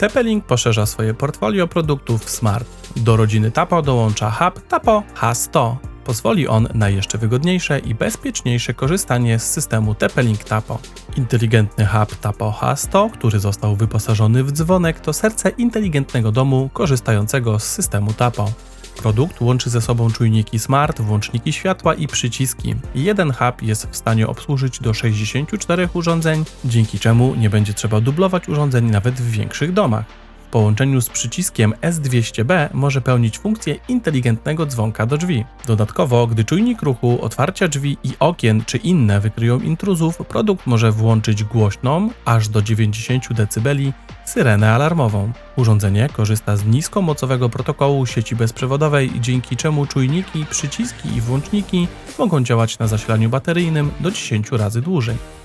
TP-Link poszerza swoje portfolio produktów Smart. Do rodziny Tapo dołącza hub Tapo H100. Pozwoli on na jeszcze wygodniejsze i bezpieczniejsze korzystanie z systemu TP-Link Tapo. Inteligentny hub Tapo H100, który został wyposażony w dzwonek, to serce inteligentnego domu korzystającego z systemu Tapo. Produkt łączy ze sobą czujniki smart, włączniki światła i przyciski. Jeden hub jest w stanie obsłużyć do 64 urządzeń, dzięki czemu nie będzie trzeba dublować urządzeń nawet w większych domach. W połączeniu z przyciskiem S200B może pełnić funkcję inteligentnego dzwonka do drzwi. Dodatkowo, gdy czujnik ruchu, otwarcia drzwi i okien czy inne wykryją intruzów, produkt może włączyć głośną, aż do 90 dB, syrenę alarmową. Urządzenie korzysta z niskomocowego protokołu sieci bezprzewodowej, dzięki czemu czujniki, przyciski i włączniki mogą działać na zasilaniu bateryjnym do 10 razy dłużej.